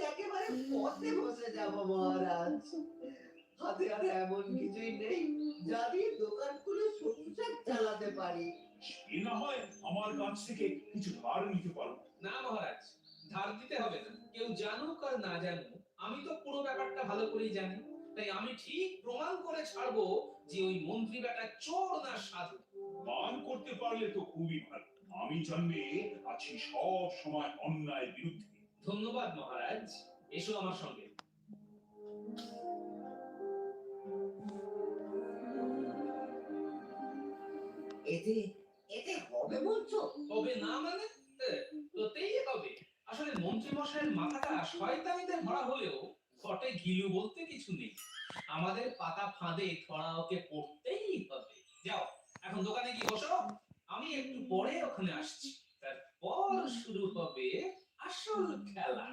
একেবারে পথে বসে যাব মহারাজ। হাতে আর এমন কিছুই নেই যা দিয়ে দোকান খুলে সংসার চালাতে পারি। এ না হয় আমার কাছ থেকে কিছু ধার নিতে পারো। না মহারাজ ধার দিতে হবে না। কেউ জানুক আর না জানুক আমি তো পুরো ব্যাপারটা ভালো করেই জানি। তাই আমি ঠিক প্রমাণ করে ছাড়বো যে ওই মন্ত্রী বেটা চোর না সাধু। দান করতে পারলে তো খুবই ভালো। আমি জন্মে আছি সব সময় অন্যায় বিরুদ্ধে। ধন্যবাদ মহারাজ। এসো আমার সঙ্গে। এতে এতে হবে বলছো? হবে না মানে? তোতেই হবে। আসলে মন্ত্রী মশাইয়ের মাথাটা শয়তানিতে ভরা হলেও ঘটে ঘিলু বলতে কিছু নেই। আমাদের পাতা ফাঁদে ধরা ওকে পড়তেই হবে। যাও এখন দোকানে গিয়ে বসো। আমি একটু পরে ওখানে আসছি। আসল খেলা